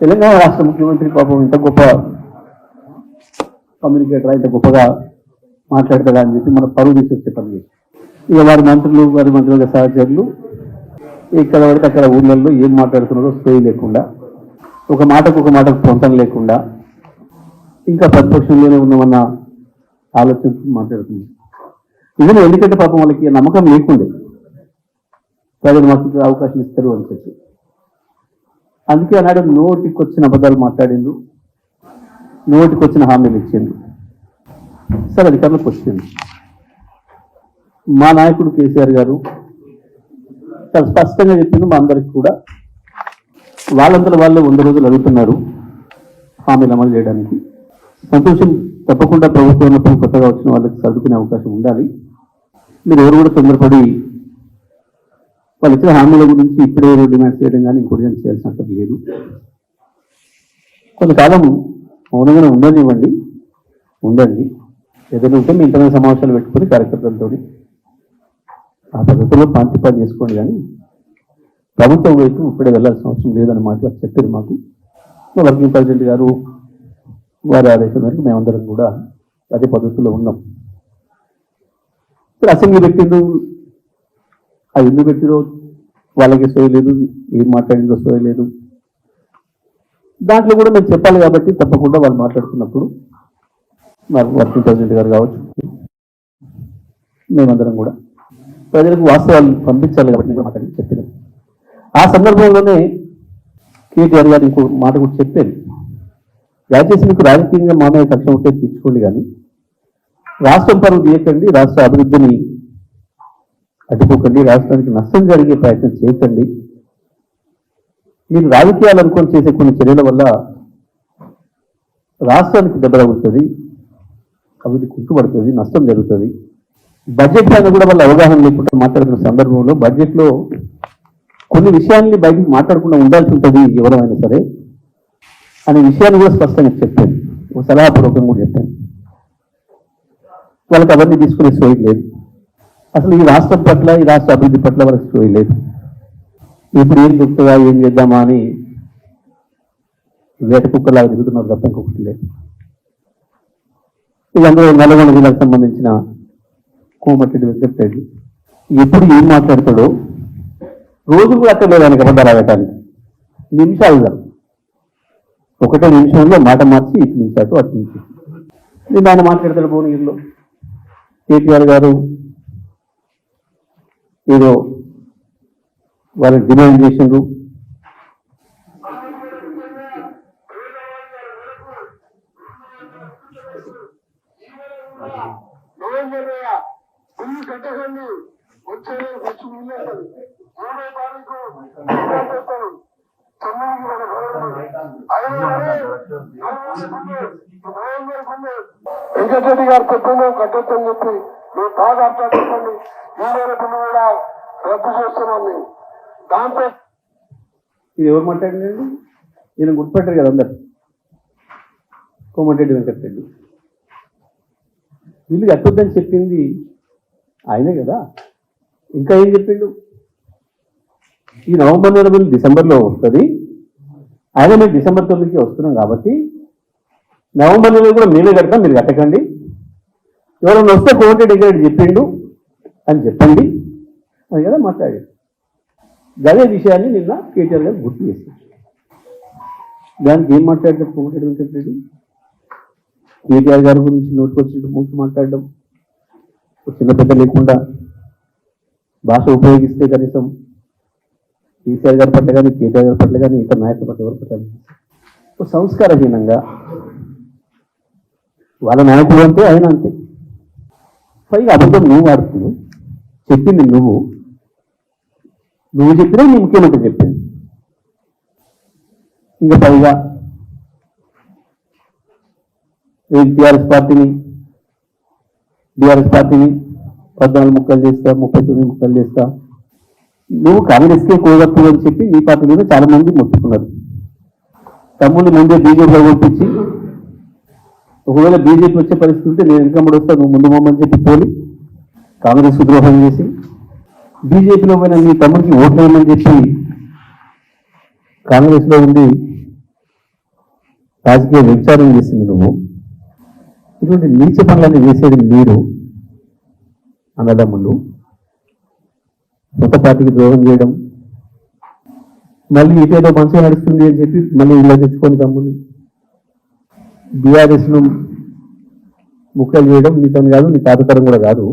తెలంగాణ రాష్ట్ర ముఖ్యమంత్రి పాపం ఇంత గొప్ప కమ్యూనికేటర్ ఇంత గొప్పగా మాట్లాడతాడా అని చెప్పి మన పరువు తీసుకొచ్చే పని చేసి ఇక వారి మంత్రులు వారి మంత్రుల సహచరులు ఇక్కడ పడితే అక్కడ ఊళ్ళల్లో ఏం మాట్లాడుతున్నారో స్టోరీ లేకుండా ఒక మాటకు ఒక మాటకు పొంతం లేకుండా ఇంకా ప్రతిపక్షంలోనే ఉన్నామన్న ఆలోచన మాట్లాడుతుంది. ఇదే ఎందుకంటే పాపం వాళ్ళకి నమ్మకం లేకుండే. ప్రజలు మాకు అవకాశం ఇస్తారు అని చెప్పి. అందుకే అన్నాడు నోటికి వచ్చిన అబద్ధాలు మాట్లాడిండు నోటికి వచ్చిన హామీలు ఇచ్చిండు సార్ అధికారులకు వచ్చింది మా నాయకుడు కేసీఆర్ గారు చాలా స్పష్టంగా చెప్పిండు మా అందరికి కూడా. వాళ్ళందరూ వాళ్ళు వంద రోజులు అడుగుతున్నారు హామీలు అమలు చేయడానికి. సంతోషం తప్పకుండా ప్రభుత్వం ఉన్నప్పుడు కొత్తగా వచ్చిన వాళ్ళకి సర్దుకునే అవకాశం ఉండాలి. మీరు ఎవరు కూడా తొందరపడి వాళ్ళు ఇచ్చిన హామీల గురించి ఇప్పుడే డిమాండ్ చేయడం కానీ ఇంకోటి కానీ చేయాల్సిన లేదు. కొంతకాలం మౌనంగానే ఉండనివ్వండి. ఉండండి. ఏదైనా ఉంటే మీ ఇంటర్నల్ సమావేశాలు పెట్టుకుని కార్యకర్తలతో ఆ పద్ధతిలో పాంతిపాటు చేసుకోండి కానీ ప్రభుత్వం వైపు ఇప్పుడే వెళ్ళాల్సిన అవసరం లేదని మాట చెప్పారు మాకు. వర్కింగ్ ప్రెసిడెంట్ గారు వారి ఆదేశం మేరకు మేమందరం కూడా అదే పద్ధతిలో ఉన్నాం. ఇప్పుడు అసెంబ్లీ పెట్టిండు అది ఎందుకు పెట్టిరో వాళ్ళకి సోయలేదు ఏం మాట్లాడిందో సోయలేదు దాంట్లో కూడా మేము చెప్పాలి కాబట్టి తప్పకుండా వాళ్ళు మాట్లాడుతున్నప్పుడు మరి వర్కింగ్ ప్రెసిడెంట్ గారు కావచ్చు మేమందరం కూడా ప్రజలకు వాస్తవాలు పంపించాలి కాబట్టి నేను మాట్లాడి చెప్పినాం. ఆ సందర్భంలోనే కేటీఆర్ గారు ఇంకో మాట కూడా చెప్పారు. దయచేసి మీకు రాజకీయంగా మామయ్య కక్ష ఉంటే తీర్చుకోండి కానీ రాష్ట్రం పరువు తీయకండి రాష్ట్ర అభివృద్ధిని అడ్డుకోకండి రాష్ట్రానికి నష్టం జరిగే ప్రయత్నం చేయకండి. మీరు రాజకీయాలు అనుకొని చేసే కొన్ని చర్యల వల్ల రాష్ట్రానికి దెబ్బ తగులుతుంది అభివృద్ధి కుట్టుబడుతుంది నష్టం జరుగుతుంది. బడ్జెట్ పైన కూడా వాళ్ళ అవగాహన లేకుండా మాట్లాడుతున్న సందర్భంలో బడ్జెట్లో కొన్ని విషయాల్ని బయటికి మాట్లాడకుండా ఉండాల్సి ఉంటుంది ఎవరైనా సరే అనే విషయాన్ని కూడా స్పష్టంగా చెప్పాను ఒక సలహాపూర్వకంగా కూడా చెప్పాను వాళ్ళకి అవన్నీ తీసుకునే సోయి లేదు. అసలు ఈ రాష్ట్రం పట్ల ఈ రాష్ట్ర అభివృద్ధి పట్ల వాళ్ళకి చూయలేదు ఇప్పుడు ఏం చెప్తుందా ఏం చేద్దామా అని వేట కుక్కలాగా దిగుతున్నారు తప్ప ఇంకొకటి లేదు. ఇది నల్గొండ జిల్లాకు సంబంధించిన కోమటిరెడ్డి వెంకటరెడ్డి ఎప్పుడు ఏం మాట్లాడతాడో రోజు కూడా అక్కడ లేదు ఆయనకి అబద్ధాలు ఆడటానికి నిమిషాలుగా ఒకటే నిమిషంలో మాట మార్చి ఇటు నిమిషాటు అటు అటు నుంచి. నేను ఆయన మాట్లాడతాడు భువనగిరిలో. కేటీఆర్ గారు ఏదో వాళ్ళు డిమాండ్ చేసిండ్రు. కట్టకండి వచ్చే ఫస్ట్ ముందు మూడో తారీఖు తొమ్మిది మన వెంకటరెడ్డి గారు చెప్పండి కట్టొచ్చని చెప్పి మీరు బాగా అర్థం చెప్పండి. ఈ కూడా రద్దు చేస్తున్నాం మేము దాంతో ఇది ఎవరు మాట్లాడినండి నేను గుర్తుపెట్టారు కదా అందరు. కోమటిరెడ్డి వెంకటరెడ్డి. వీళ్ళు కట్టొద్దని చెప్పింది ఆయనే కదా. ఇంకా ఏం చెప్పిండు? ఈ నవంబర్ నెల మీరు డిసెంబర్లో వస్తుంది. ఆయన మేము డిసెంబర్ తొమ్మిదికి వస్తున్నాం కాబట్టి నవంబర్ నెల కూడా మేమే కడతాం మీరు కట్టకండి. ఎవరైనా వస్తే కోమటిరెడ్డి వెంకటరెడ్డి చెప్పిండు. అని చెప్పండి. అది కదా మాట్లాడాడు అదే విషయాన్ని నిన్న కేటీఆర్ గారు గుర్తు చేశారు. దానికి ఏం మాట్లాడతారు కోమటిరెడ్డి వెంకటరెడ్డి కేటీఆర్ గారి గురించి నోటుకొచ్చినట్టు ముందు మాట్లాడడం. చిన్న పెద్ద లేకుండా భాష ఉపయోగిస్తే కనీసం కేసీఆర్ గారి పట్ల కానీ కేటీఆర్ గారి పట్ల కానీ ఇతర నాయకుల పట్ల ఎవరి పట్ల కానీ సంస్కారహీనంగా వాళ్ళ నాయకుడు అంతే ఆయన అంతే. పైగా అబద్ధం నువ్వు వాడుతున్నావు చెప్పింది నువ్వు. నువ్వు చెప్పినా నీ ముఖ్యమంత్రి చెప్పింది. ఇంకా పైగా టీఆర్ఎస్ పార్టీని బీఆర్ఎస్ పార్టీని పద్నాలుగు ముక్కలు చేస్తా ముప్పై తొమ్మిది ముక్కలు చేస్తా. నువ్వు కాంగ్రెస్కే కోగత్తు అని చెప్పి నీ పార్టీ మీద చాలా మంది మొత్తుకున్నారు. తమ్ముళ్ళు ముందే బీజేపీలో పంపించి ఒకవేళ బీజేపీ వచ్చే పరిస్థితి ఉంటే నేను వెనకమ్మడి వస్తా నువ్వు ముందు మమ్మని చెప్పి పోలి కాంగ్రెస్ ద్రోహం చేసి బీజేపీలో పోయిన మీ తమ్ముడికి ఓట్లేమని చెప్పి కాంగ్రెస్లో ఉండి రాజకీయ వ్యభిచారం చేసింది నువ్వు. ఇటువంటి నీచ పనులన్నీ చేసేది మీరు అన్నదమ్ములు. కొత్త పార్టీకి ద్రోహం చేయడం. మళ్ళీ ఇటేదో మంచిగా నడుస్తుంది అని చెప్పి మళ్ళీ ఇలా తెచ్చుకొని తమ్ముని బీఆర్ఎస్ను ముక్కలు చేయడం తను కాదు నీ తాతతరం కూడా కాదు.